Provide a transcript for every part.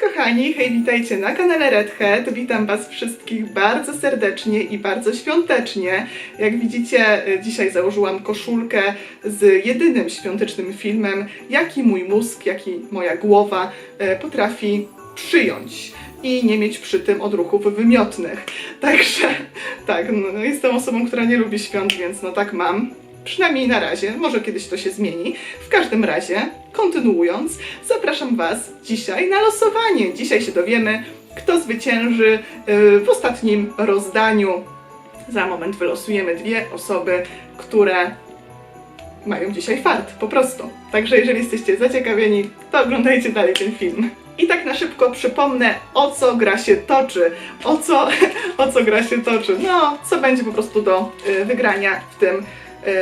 kochani, hej, witajcie na kanale Redhead. Witam Was wszystkich bardzo serdecznie i bardzo świątecznie. Jak widzicie, e, dzisiaj założyłam koszulkę z jedynym świątecznym filmem, jaki mój mózg, jaki moja głowa e, potrafi przyjąć i nie mieć przy tym odruchów wymiotnych. Także tak, no, jestem osobą, która nie lubi świąt, więc no tak mam. Przynajmniej na razie, może kiedyś to się zmieni. W każdym razie, kontynuując, zapraszam Was dzisiaj na losowanie. Dzisiaj się dowiemy, kto zwycięży yy, w ostatnim rozdaniu. Za moment wylosujemy dwie osoby, które mają dzisiaj fart, po prostu. Także jeżeli jesteście zaciekawieni, to oglądajcie dalej ten film. I tak na szybko przypomnę, o co gra się toczy. O co, o co gra się toczy. No, co będzie po prostu do y, wygrania w tym y,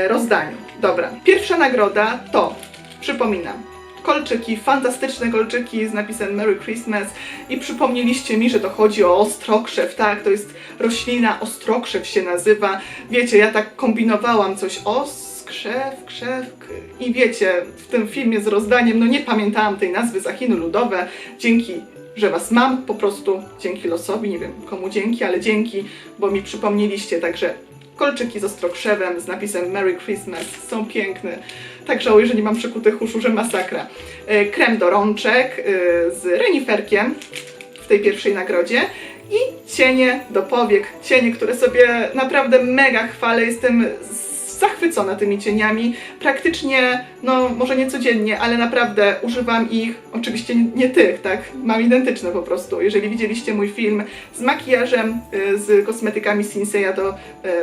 rozdaniu. Dobra, pierwsza nagroda to, przypominam, kolczyki, fantastyczne kolczyki z napisem Merry Christmas i przypomnieliście mi, że to chodzi o ostrokrzew, tak? To jest roślina, ostrokrzew się nazywa. Wiecie, ja tak kombinowałam coś, oskrzew, krzew k- i wiecie, w tym filmie z rozdaniem, no nie pamiętałam tej nazwy za Chiny ludowe, dzięki że Was mam, po prostu dzięki losowi, nie wiem komu dzięki, ale dzięki, bo mi przypomnieliście, także kolczyki z ostrokrzewem z napisem Merry Christmas są piękne. Tak żałuję, że nie mam przykutych uszu, że masakra. E, Krem do rączek e, z reniferkiem w tej pierwszej nagrodzie i cienie do powiek. Cienie, które sobie naprawdę mega chwalę. Jestem zachwycona tymi cieniami. Praktycznie, no może nie codziennie, ale naprawdę używam ich, oczywiście nie, tych, tak? Mam identyczne po prostu. Jeżeli widzieliście mój film z makijażem, y, z kosmetykami Sinseya, to y,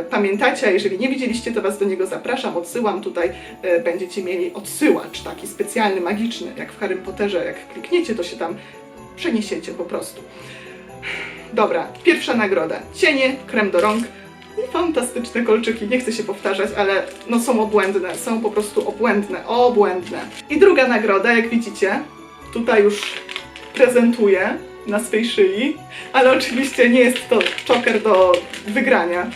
pamiętacie, a jeżeli nie widzieliście, to Was do niego zapraszam, odsyłam tutaj, y, będziecie mieli odsyłacz taki specjalny, magiczny, jak w Harry Potterze, jak klikniecie, to się tam przeniesiecie po prostu. Dobra, pierwsza nagroda. Cienie, krem do rąk fantastyczne kolczyki. Nie chcę się powtarzać, ale no są obłędne, są po prostu obłędne, obłędne. I druga nagroda, jak widzicie, tutaj już prezentuję na swej szyi, ale oczywiście nie jest to czoker do wygrania.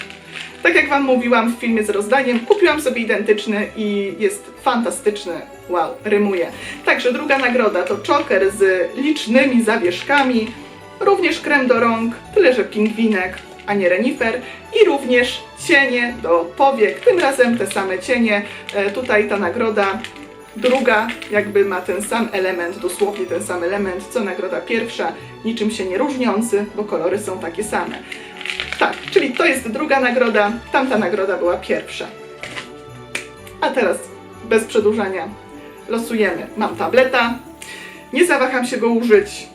Tak jak Wam mówiłam w filmie z rozdaniem, kupiłam sobie identyczny i jest fantastyczny. Wow, rymuje. Także druga nagroda to czoker z licznymi zawieszkami, również krem do rąk, tyle że pingwinek, a nie renifer i również cienie do powiek, tym razem te same cienie. E, tutaj ta nagroda druga jakby ma ten sam element, dosłownie ten sam element, co nagroda pierwsza, niczym się nie różniący, bo kolory są takie same. Tak, czyli to jest druga nagroda, tamta nagroda była pierwsza. A teraz bez przedłużania losujemy. Mam tableta, nie zawaham się go użyć.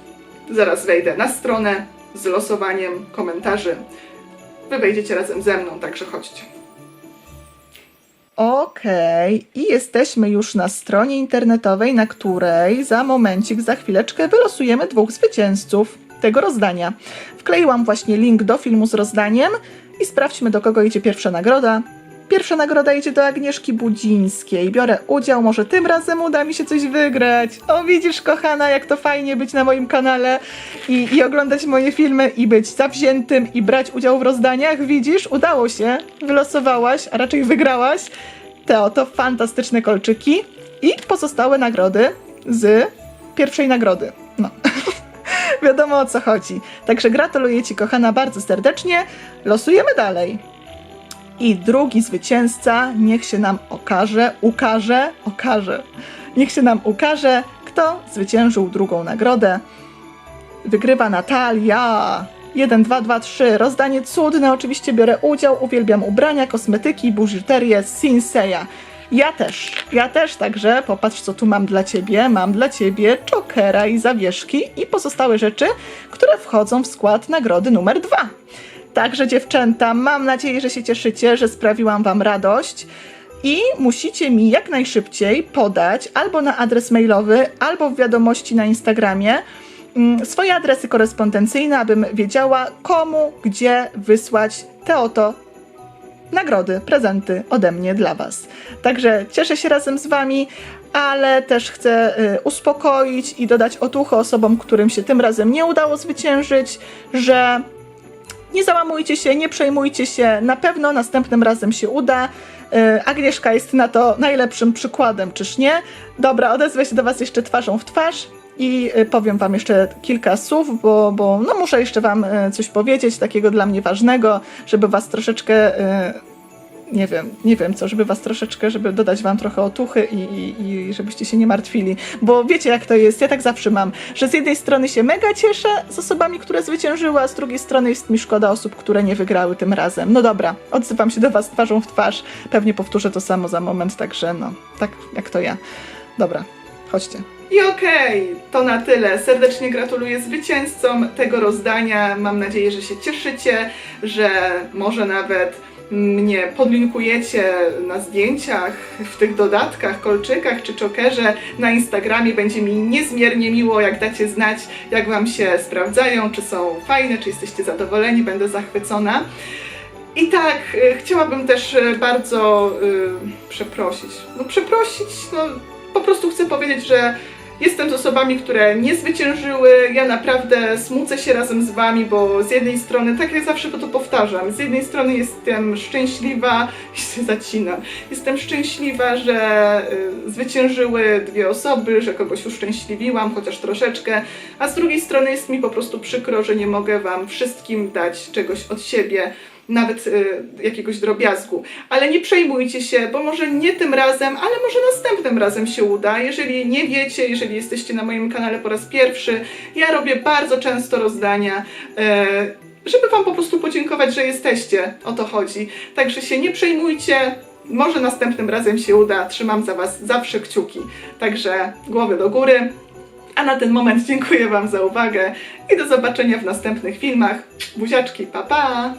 Zaraz wejdę na stronę z losowaniem komentarzy. Wy wejdziecie razem ze mną, także chodźcie. Okej, i jesteśmy już na stronie internetowej, na której za momencik, za chwileczkę wylosujemy dwóch zwycięzców tego rozdania. Wkleiłam właśnie link do filmu z rozdaniem i sprawdźmy, do kogo idzie pierwsza nagroda. Pierwsza nagroda idzie do Agnieszki Budzińskiej. Biorę udział, może tym razem uda mi się coś wygrać. O, widzisz, kochana, jak to fajnie być na moim kanale i, i oglądać moje filmy i być zawziętym i brać udział w rozdaniach. Widzisz, udało się. Wylosowałaś, a raczej wygrałaś te oto fantastyczne kolczyki i pozostałe nagrody z pierwszej nagrody. No. Wiadomo o co chodzi. Także gratuluję Ci, kochana, bardzo serdecznie. Losujemy dalej. I drugi zwycięzca niech się nam okaże, ukaże, okaże. Niech się nam ukaże, kto zwyciężył drugą nagrodę. Wygrywa Natalia. 1, 2, 2, 3. Rozdanie cudne. Oczywiście biorę udział. Uwielbiam ubrania, kosmetyki, bużuterię Sinseya. Ja też, ja też, także popatrz co tu mam dla Ciebie. Mam dla Ciebie czokera i zawieszki i pozostałe rzeczy, które wchodzą w skład nagrody numer dwa. Także dziewczęta, mam nadzieję, że się cieszycie, że sprawiłam Wam radość. I musicie mi jak najszybciej podać albo na adres mailowy, albo w wiadomości na Instagramie mm, swoje adresy korespondencyjne, abym wiedziała komu, gdzie wysłać te oto nagrody, prezenty ode mnie dla Was. Także cieszę się razem z Wami, ale też chcę y, uspokoić i dodać otuchy osobom, którym się tym razem nie udało zwyciężyć, że nie załamujcie się, nie przejmujcie się, na pewno następnym razem się uda. Y, Agnieszka jest na to najlepszym przykładem, czyż nie? Dobra, odezwę się do Was jeszcze twarzą w twarz i y, powiem Wam jeszcze kilka słów, bo, bo no muszę jeszcze Wam y, coś powiedzieć, takiego dla mnie ważnego, żeby Was troszeczkę, nie wiem, nie wiem co, żeby Was troszeczkę, żeby dodać Wam trochę otuchy i, i, i żebyście się nie martwili, bo wiecie jak to jest, ja tak zawsze mam, że z jednej strony się mega cieszę z osobami, które zwyciężyły, a z drugiej strony jest mi szkoda osób, które nie wygrały tym razem. No dobra, odzywam się do Was twarzą w twarz, pewnie powtórzę to samo za moment, także no, tak jak to ja. Dobra, chodźcie. I okej, to na tyle. Serdecznie gratuluję zwycięzcom tego rozdania. Mam nadzieję, że się cieszycie, że może nawet mnie podlinkujecie na zdjęciach, w tych dodatkach, kolczykach czy czokerze na Instagramie. Będzie mi niezmiernie miło, jak dacie znać, jak Wam się sprawdzają, czy są fajne, czy jesteście zadowoleni. Będę zachwycona. I tak, y, chciałabym też y, bardzo y, przeprosić. No przeprosić, no po prostu chcę powiedzieć, że jestem z osobami, które nie zwyciężyły. Ja naprawdę smucę się razem z wami, bo z jednej strony, tak jak zawsze to powtarzam, z jednej strony jestem szczęśliwa, się zacinam, jestem szczęśliwa, że y, zwyciężyły dwie osoby, że kogoś uszczęśliwiłam, chociaż troszeczkę, a z drugiej strony jest mi po prostu przykro, że nie mogę wam wszystkim dać czegoś od siebie, nawet y, jakiegoś drobiazgu. Ale nie przejmujcie się, bo może nie tym razem, ale może następnym razem się uda. Jeżeli nie wiecie, jeżeli jesteście na moim kanale po raz pierwszy, ja robię bardzo często rozdania. E, żeby Wam po prostu podziękować, że jesteście. O to chodzi. Także się nie przejmujcie. Może następnym razem się uda. Trzymam za Was zawsze kciuki. Także głowy do góry. A na ten moment dziękuję Wam za uwagę i do zobaczenia w następnych filmach. Buziaczki, pa pa!